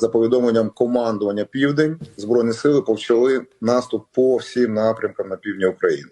За повідомленням командування Південь, збройні сили почали наступ по всім напрямкам на півдні України.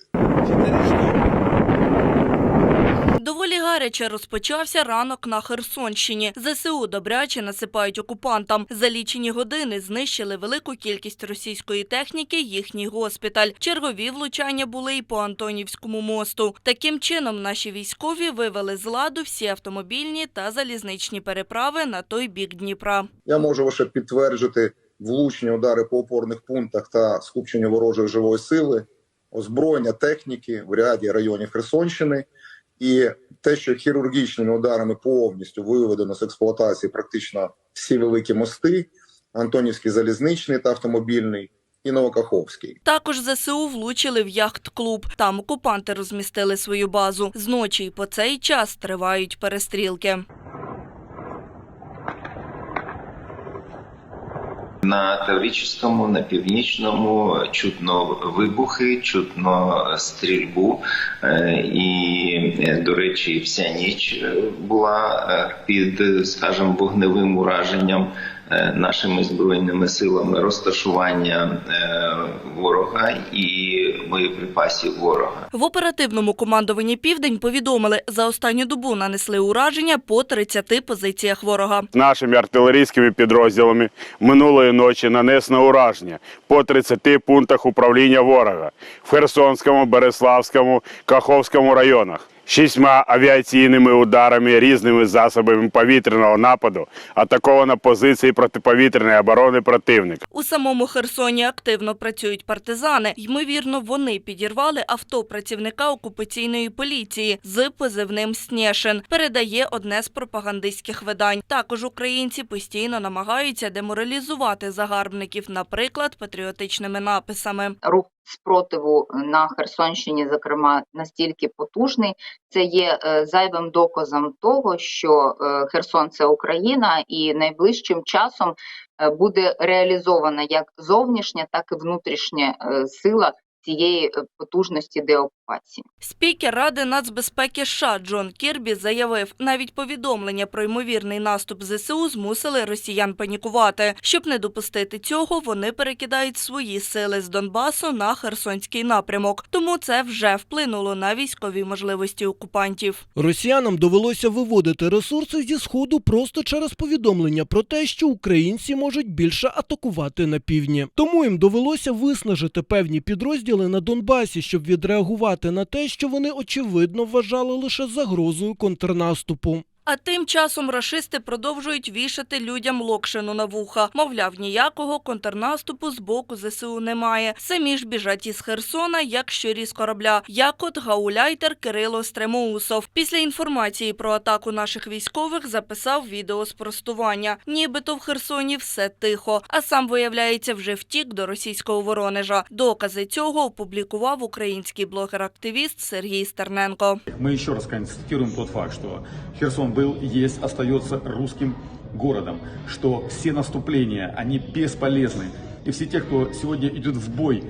Гаряче розпочався ранок на Херсонщині. ЗСУ добряче насипають окупантам. За лічені години знищили велику кількість російської техніки, їхній госпіталь. Чергові влучання були й по Антонівському мосту. Таким чином, наші військові вивели з ладу всі автомобільні та залізничні переправи на той бік Дніпра. Я можу лише підтвердити влучні удари по опорних пунктах та скупчення ворожої живої сили, озброєння техніки в ряді районів Херсонщини. І те, що хірургічними ударами повністю виведено з експлуатації практично всі великі мости: Антонівський залізничний та автомобільний і Новокаховський. Також ЗСУ влучили в яхт-клуб. Там окупанти розмістили свою базу. Зночі й по цей час тривають перестрілки. На Таврическому, на північному чутно вибухи, чутно стрільбу. Е, І, до речі, вся ніч е, була е, під, скажімо, вогневим ураженням е, нашими збройними силами розташування е, ворога і боєприпасів ворога. В оперативному командуванні Південь повідомили, за останню добу нанесли ураження по 30 позиціях ворога. нашими артилерійськими підрозділами минулої ночі нанесено ураження по 30 пунктах управління ворога в Херсонському, Береславському, Каховському районах. Шістьма авіаційними ударами різними засобами повітряного нападу атаковано позиції протиповітряної оборони противника. У самому Херсоні активно працюють партизани. Ймовірно, вони підірвали авто працівника окупаційної поліції з позивним Снєшин. Передає одне з пропагандистських видань. Також українці постійно намагаються деморалізувати загарбників, наприклад, патріотичними написами. рух спротиву на Херсонщині, зокрема, настільки потужний, це є е, зайвим доказом того, що е, Херсон це Україна, і найближчим часом е, буде реалізована як зовнішня, так і внутрішня сила цієї е, потужності деокупації. Спікер Ради нацбезпеки США Джон Кірбі заявив, навіть повідомлення про ймовірний наступ ЗСУ змусили росіян панікувати. Щоб не допустити цього, вони перекидають свої сили з Донбасу на Херсонський напрямок. Тому це вже вплинуло на військові можливості окупантів. Росіянам довелося виводити ресурси зі сходу просто через повідомлення про те, що українці можуть більше атакувати на півдні. Тому їм довелося виснажити певні підрозділи на Донбасі, щоб відреагувати на те, що вони очевидно вважали лише загрозою контрнаступу. А тим часом рашисти продовжують вішати людям локшину на вуха. Мовляв, ніякого контрнаступу з боку ЗСУ немає. Самі ж біжать із Херсона, як щурі з корабля. Як от гауляйтер Кирило Стремоусов. Після інформації про атаку наших військових записав відео спростування. Нібито в Херсоні все тихо. А сам, виявляється, вже втік до російського Воронежа. Докази цього опублікував український блогер-активіст Сергій Стерненко. Мы еще раз констатируем тот факт, что Херсон был, есть, остается русским городом, что все наступления, они бесполезны. И все те, кто сегодня идет в бой,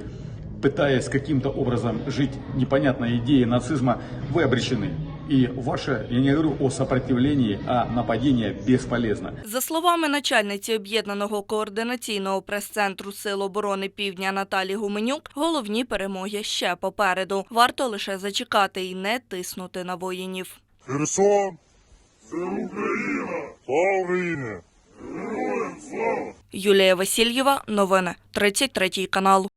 пытаясь каким-то образом жить непонятной идеей нацизма, вы обречены. И ваше, я не говорю о сопротивлении, а нападение бесполезно. За словами начальниці об'єднаного координаційного прес-центру Сил оборони Півдня Наталі Гуменюк, головні перемоги ще попереду. Варто лише зачекати і не тиснути на воїнів. Херсон! це Україна! Слава Україні! Героям слава! Юлія Васильєва, новини 33 канал.